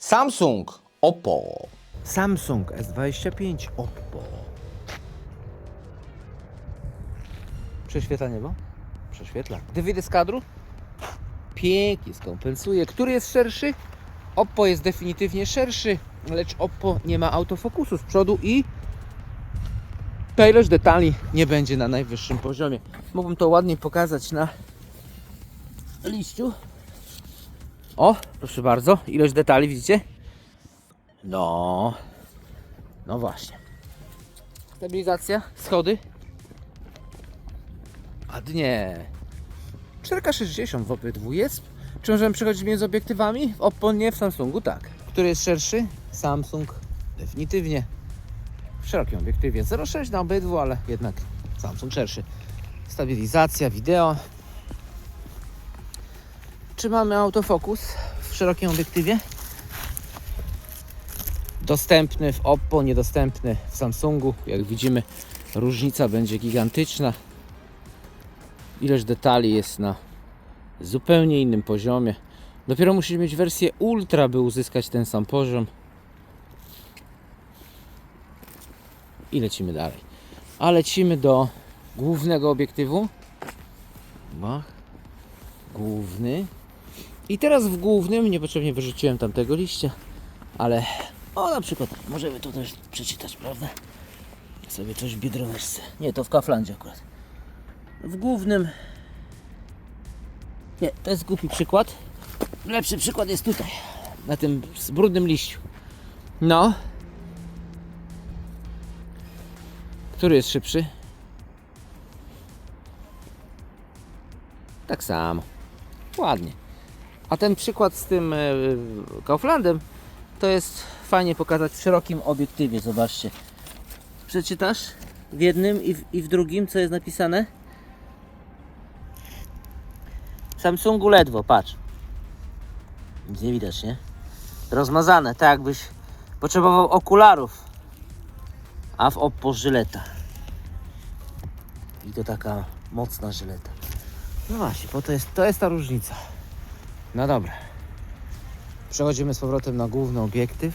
Samsung, Oppo. Samsung S25 Oppo. Prześwietla niebo? Prześwietla. Gdy wyjdę z kadru? Pięknie skompensuje. Który jest szerszy? Oppo jest definitywnie szerszy, lecz Oppo nie ma autofokusu z przodu i ta ilość detali nie będzie na najwyższym poziomie. Mógłbym to ładniej pokazać na liściu. O, proszę bardzo, ilość detali widzicie? No, no właśnie. Stabilizacja, schody. A nie. 4K60 w obydwu jest. Czy możemy przechodzić między obiektywami? W Oppo nie, w Samsungu tak. Który jest szerszy? Samsung definitywnie. W szerokim obiektywie 0,6 na obydwu, ale jednak Samsung szerszy. Stabilizacja, wideo. Czy mamy autofokus w szerokim obiektywie? Dostępny w Oppo, niedostępny w Samsungu. Jak widzimy, różnica będzie gigantyczna. Ilość detali jest na zupełnie innym poziomie. Dopiero musisz mieć wersję Ultra, by uzyskać ten sam poziom. I lecimy dalej. A lecimy do głównego obiektywu. Mach. Główny. I teraz w głównym, niepotrzebnie wyrzuciłem tamtego liścia, ale o na przykład możemy to też przeczytać, prawda? Sobie coś w Biedroneczce. Nie, to w Kaflandzie akurat. W głównym nie, to jest głupi przykład. Lepszy przykład jest tutaj, na tym brudnym liściu. No. Który jest szybszy? Tak samo. Ładnie. A ten przykład z tym e, Kauflandem to jest fajnie pokazać w szerokim obiektywie. Zobaczcie. Przeczytasz w jednym i w, i w drugim, co jest napisane? Samsungu ledwo, patrz. Nic nie widać, nie? Rozmazane, tak jakbyś potrzebował okularów. A w Oppo żyleta. I to taka mocna żyleta. No właśnie, bo to jest, to jest ta różnica. No dobra. Przechodzimy z powrotem na główny obiektyw.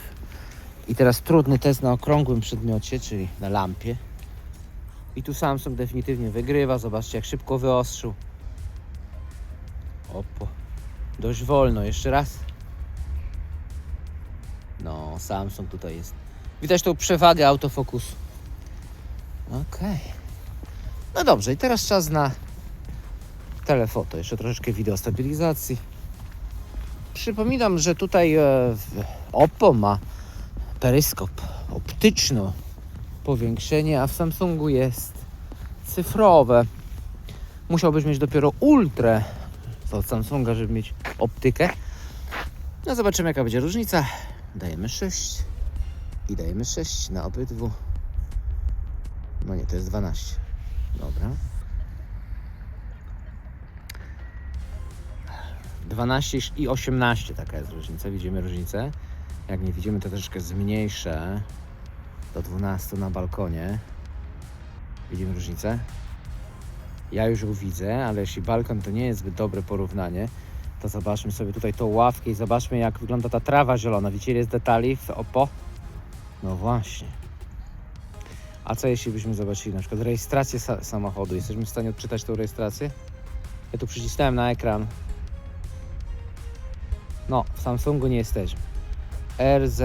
I teraz trudny test na okrągłym przedmiocie, czyli na lampie. I tu Samsung definitywnie wygrywa. Zobaczcie, jak szybko wyostrzył. Oppo. Dość wolno, jeszcze raz. No, Samsung tutaj jest. Widać tą przewagę autofokusu. Okej. No dobrze, i teraz czas na telefoto. Jeszcze troszeczkę wideo stabilizacji. Przypominam, że tutaj e, Oppo ma peryskop optyczno powiększenie, a w Samsungu jest cyfrowe. Musiałbyś mieć dopiero ultrę od Samsunga, żeby mieć optykę. No zobaczymy jaka będzie różnica. Dajemy 6 i dajemy 6 na obydwu. No nie, to jest 12. Dobra. 12 i 18 taka jest różnica. Widzimy różnicę. Jak nie widzimy, to troszeczkę zmniejszę do 12 na balkonie. Widzimy różnicę? Ja już ją widzę, ale jeśli balkon to nie jest zbyt dobre porównanie, to zobaczmy sobie tutaj tą ławkę i zobaczmy jak wygląda ta trawa zielona. Widzicie ile jest detali w Oppo? No właśnie. A co jeśli byśmy zobaczyli na przykład rejestrację sa samochodu? Jesteśmy w stanie odczytać tą rejestrację? Ja tu przycisnąłem na ekran. No, w Samsungu nie jesteśmy. RZ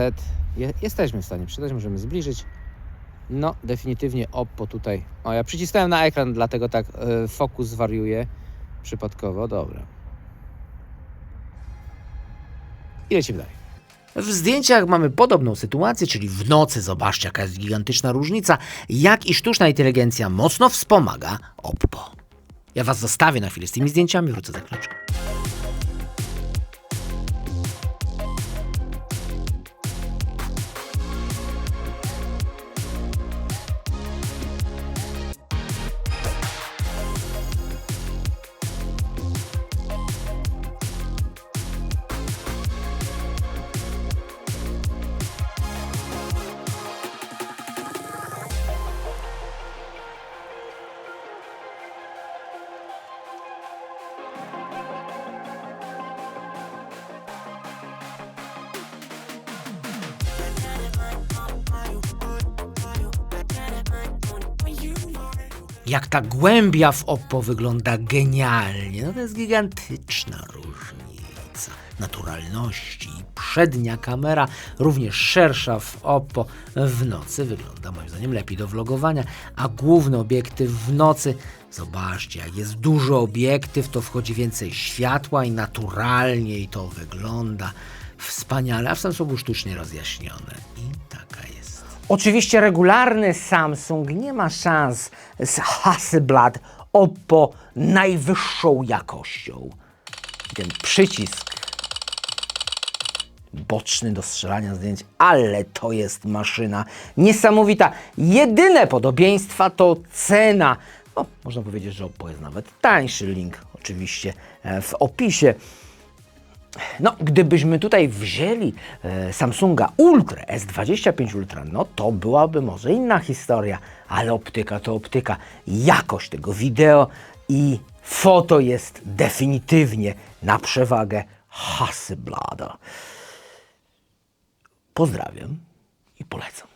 je, jesteśmy w stanie przeczytać, możemy zbliżyć. No, definitywnie Oppo tutaj. O, ja przycisnąłem na ekran, dlatego tak e, fokus wariuje przypadkowo. Dobra. I lecimy dalej. W zdjęciach mamy podobną sytuację, czyli w nocy zobaczcie jaka jest gigantyczna różnica, jak i sztuczna inteligencja mocno wspomaga Oppo. Ja Was zostawię na chwilę z tymi zdjęciami, wrócę za chwileczkę. Jak ta głębia w Oppo wygląda genialnie. No to jest gigantyczna różnica naturalności. Przednia kamera, również szersza w Oppo, w nocy wygląda moim zdaniem lepiej do vlogowania, a główny obiektyw w nocy, zobaczcie, jak jest duży obiektyw, to wchodzi więcej światła i naturalnie i to wygląda wspaniale, a w Samsungu sztucznie rozjaśnione. I jest. Oczywiście regularny Samsung nie ma szans z Hasselblad Oppo najwyższą jakością. Ten przycisk boczny do strzelania zdjęć, ale to jest maszyna niesamowita. Jedyne podobieństwa to cena. No, można powiedzieć, że Oppo jest nawet tańszy. Link oczywiście e, w opisie. No, gdybyśmy tutaj wzięli e, Samsunga Ultra S25 Ultra, no to byłaby może inna historia, ale optyka to optyka. Jakość tego wideo i foto jest definitywnie na przewagę Hasselblada. Pozdrawiam i polecam.